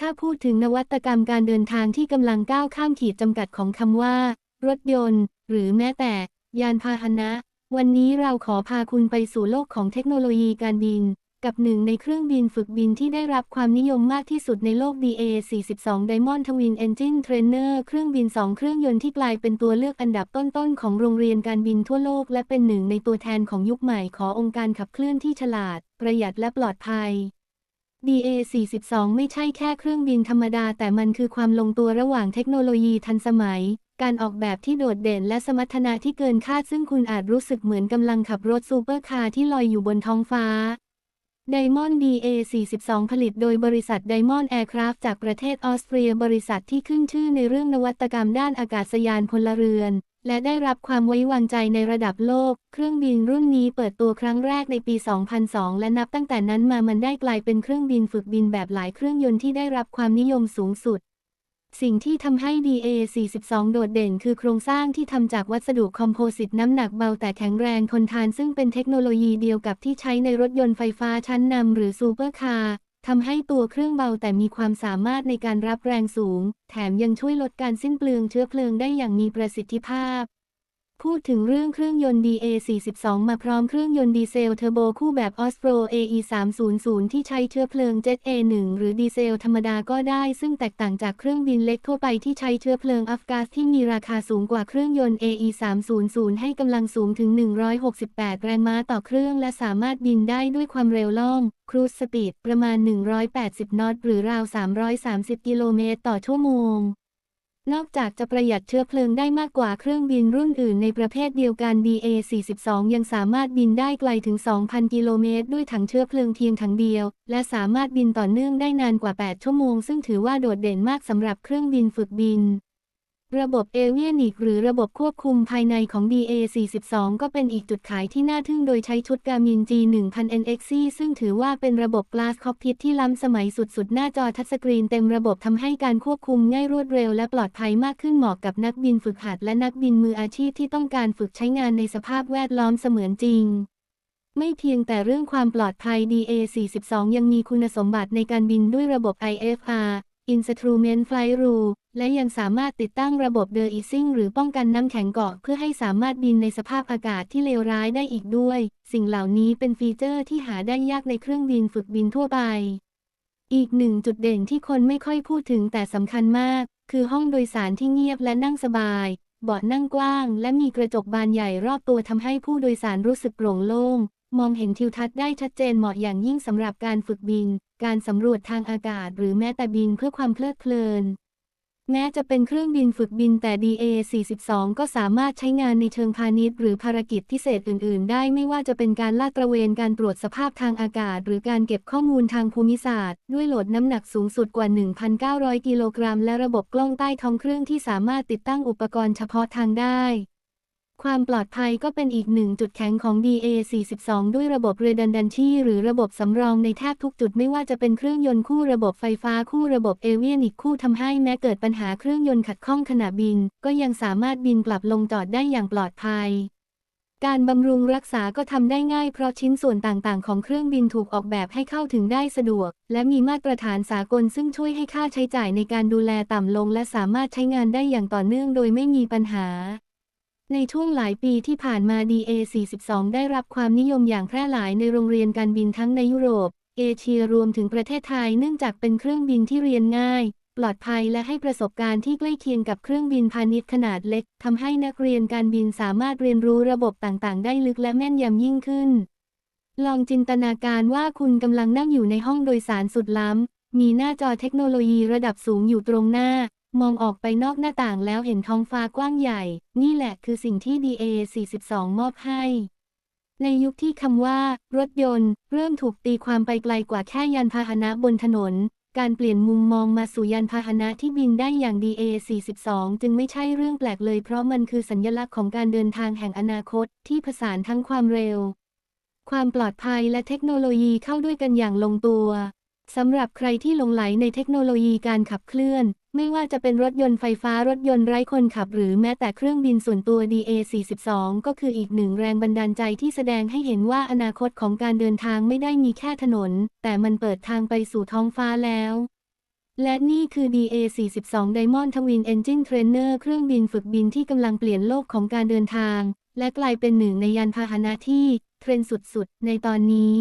ถ้าพูดถึงนวัตกรรมการเดินทางที่กำลังก้าวข้ามขีดจำกัดของคำว่า รถยนต์ หรือแม้แต่ ยานพาหนะ วันนี้เราขอพาคุณไปสู่โลกของเทคโนโลยีการบิน กับหนึ่งในเครื่องบินฝึกบินที่ได้รับความนิยมมากที่สุดในโลก DA-42 Diamond Twin Engine Trainer เครื่องบินสองเครื่องยนต์ที่กลายเป็นตัวเลือกอันดับต้นๆ ของโรงเรียนการบินทั่วโลก และเป็นหนึ่งในตัวแทนของยุคใหม่ขององค์การขับเคลื่อนที่ฉลาด ประหยัดและปลอดภัย DA42 ไม่ใช่แค่เครื่องบินธรรมดา แต่มันคือความลงตัวระหว่างเทคโนโลยีทันสมัย การออกแบบที่โดดเด่นและสมรรถนะที่เกินคาดซึ่งคุณอาจรู้สึกเหมือนกำลังขับรถซูเปอร์คาร์ที่ลอยอยู่บนท้องฟ้า Diamond DA42 ผลิตโดยบริษัท Diamond Aircraft จากประเทศออสเตรียบริษัทที่ขึ้นชื่อในเรื่องนวัตกรรมด้านอากาศยานพลเรือน และได้รับความไว้วางใจในระดับโลก เครื่องบินรุ่นนี้เปิดตัวครั้งแรกในปี 2002 และนับตั้งแต่นั้นมามันได้กลายเป็นเครื่องบินฝึกบินแบบหลายเครื่องยนต์ที่ได้รับความนิยมสูงสุด สิ่งที่ทำให้ DA42 โดดเด่นคือโครงสร้างที่ทำจากวัสดุคอมโพสิตน้ำหนักเบาแต่แข็งแรงทนทานซึ่งเป็นเทคโนโลยีเดียวกับที่ใช้ในรถยนต์ไฟฟ้าชั้นนำหรือซูเปอร์คาร์ ทำให้ตัวเครื่องเบาแต่มีความสามารถในการรับแรงสูง แถมยังช่วยลดการสิ้นเปลืองเชื้อเพลิงได้อย่างมีประสิทธิภาพ พูดถึงเรื่องเครื่องยนต์ DA42 มาพร้อมเครื่องยนต์ดีเซลเทอร์โบคู่แบบ Osprey AE300 ที่ใช้เชื้อเพลิง Jet A1 หรือดีเซลธรรมดาก็ได้ ซึ่งแตกต่างจากเครื่องบินเล็กทั่วไปที่ใช้เชื้อเพลิงอัฟกาสที่มีราคาสูงกว่าเครื่องยนต์ AE300 ให้กำลังสูงถึง 168 แรงม้าต่อเครื่องและสามารถบินได้ด้วยความเร็วล่องครูซสปีดประมาณ 180 นอตหรือราว 330 กิโลเมตรต่อชั่วโมง นอกจากจะประหยัดเชื้อเพลิงได้มากกว่าเครื่องบินรุ่นอื่นในประเภทเดียวกัน BA-42 ยังสามารถบินได้ไกลถึง 2,000 กิโลเมตร ด้วยถังเชื้อเพลิงเพียงถังเดียว และสามารถบินต่อเนื่องได้นานกว่า 8 ชั่วโมง ซึ่งถือว่าโดดเด่นมากสำหรับเครื่องบินฝึกบิน ระบบเอเวียนิกหรือระบบควบคุมภายในของ DA42 ก็เป็นอีกจุดขายที่น่าทึ่งโดยใช้ชุด Garmin G1000 NXC ซึ่งถือว่าเป็นระบบ Glass Cockpit ที่ล้ำสมัยสุดๆ หน้าจอทัชสกรีนเต็มระบบทำให้การควบคุมง่ายรวดเร็วและปลอดภัยมากขึ้นเหมาะกับนักบินฝึกหัดและนักบินมืออาชีพที่ต้องการฝึกใช้งานในสภาพแวดล้อมเสมือนจริงไม่เพียงแต่เรื่องความปลอดภัย DA42 ยังมีคุณสมบัติในการบินด้วยระบบ IFR Instrument Flight Rule และยังสามารถติดตั้งระบบ d e i s i n g หรือป้องกันน้ำแข็งเกาะเพื่อให้สามารถบินในสภาพอากาศที่เลวร้ายได้อีกด้วย สิ่งเหล่านี้เป็นฟีเจอร์ที่หาได้ยากในเครื่องบินฝึกบินทั่วไป อีกหนึ่งจุดเด่นที่คนไม่ค่อยพูดถึงแต่สำคัญมาก คือห้องโดยสารที่เงียบและนั่งสบาย เบาะนั่งกว้าง และมีกระจกบานใหญ่รอบตัวทำให้ผู้โดยสารรู้สึกโปร่งโล่งมองเห็นทิวทัศน์ได้ชัดเจนเหมาะอย่างยิ่งสำหรับการฝึกบิน การสำรวจทางอากาศ หรือแม้แต่บินเพื่อความเพลิดเพลิน แม้จะเป็นเครื่องบินฝึกบินแต่ DA42 ก็สามารถใช้งานในเชิงพาณิชย์หรือภารกิจพิเศษอื่น ๆ ได้ไม่ว่าจะเป็นการลาดตระเวนการตรวจสภาพทางอากาศ หรือการเก็บข้อมูลทางภูมิศาสตร์ ด้วยโหลดน้ำหนักสูงสุดกว่า 1,900 กิโลกรัม และระบบกล้องใต้ท้องเครื่องที่สามารถติดตั้งอุปกรณ์เฉพาะทางได้ ความปลอดภัยก็เป็นอีกหนึ่งจุดแข็งของ DA42 ด้วยระบบ Redundancy หรือระบบสำรองในแทบทุกจุดไม่ว่าจะเป็นเครื่องยนต์คู่ระบบไฟฟ้าคู่ระบบเอเวียนิกคู่ทำให้แม้เกิดปัญหาเครื่องยนต์ขัดข้องขณะบิน ก็ยังสามารถบินกลับลงจอดได้อย่างปลอดภัยการบำรุงรักษาก็ทำได้ง่ายเพราะชิ้นส่วนต่างๆ ของเครื่องบินถูกออกแบบให้เข้าถึงได้สะดวก และมีมาตรฐานสากลซึ่งช่วยให้ค่าใช้จ่ายในการดูแลต่ำลง และสามารถใช้งานได้อย่างต่อเนื่องโดยไม่มีปัญหา ในช่วงหลายปีที่ผ่านมา DA42 ได้รับความนิยมอย่างแพร่หลายในโรงเรียนการบินทั้งในยุโรป เอเชียรวมถึงประเทศไทยเนื่องจากเป็นเครื่องบินที่เรียนง่าย ปลอดภัยและให้ประสบการณ์ที่ใกล้เคียงกับเครื่องบินพาณิชย์ขนาดเล็กทำให้นักเรียนการบินสามารถเรียนรู้ระบบต่างๆ ได้ลึกและแม่นยำยิ่งขึ้น ลองจินตนาการว่าคุณกำลังนั่งอยู่ในห้องโดยสารสุดล้ำมีหน้าจอเทคโนโลยีระดับสูงอยู่ตรงหน้า มองออกไปนอกหน้าต่างแล้วเห็นท้องฟ้ากว้างใหญ่ นี่แหละคือสิ่งที่ DA42 มอบให้ ในยุคที่คำว่า รถยนต์ เริ่มถูกตีความไปไกลกว่าแค่ยานพาหนะบนถนน การเปลี่ยนมุมมองมาสู่ยานพาหนะที่บินได้อย่าง DA42 จึงไม่ใช่เรื่องแปลกเลยเพราะมันคือสัญลักษณ์ของการเดินทางแห่งอนาคตที่ผสานทั้งความเร็ว ความปลอดภัยและเทคโนโลยีเข้าด้วยกันอย่างลงตัว สำหรับใครที่หลงไหลในเทคโนโลยีการขับเคลื่อน ไม่ว่าจะเป็นรถยนต์ไฟฟ้ารถยนต์ไร้คนขับ หรือแม้แต่เครื่องบินส่วนตัว DA42 ก็คืออีกหนึ่งแรงบันดาลใจที่แสดงให้เห็นว่าอนาคตของการเดินทางไม่ได้มีแค่ถนน แต่มันเปิดทางไปสู่ท้องฟ้าแล้วและนี่คือ DA42 Diamond Twin Engine Trainer เครื่องบินฝึกบินที่กำลังเปลี่ยนโลกของการเดินทาง และกลายเป็นหนึ่งในยานพาหนะที่ เทรนสุดๆ ในตอนนี้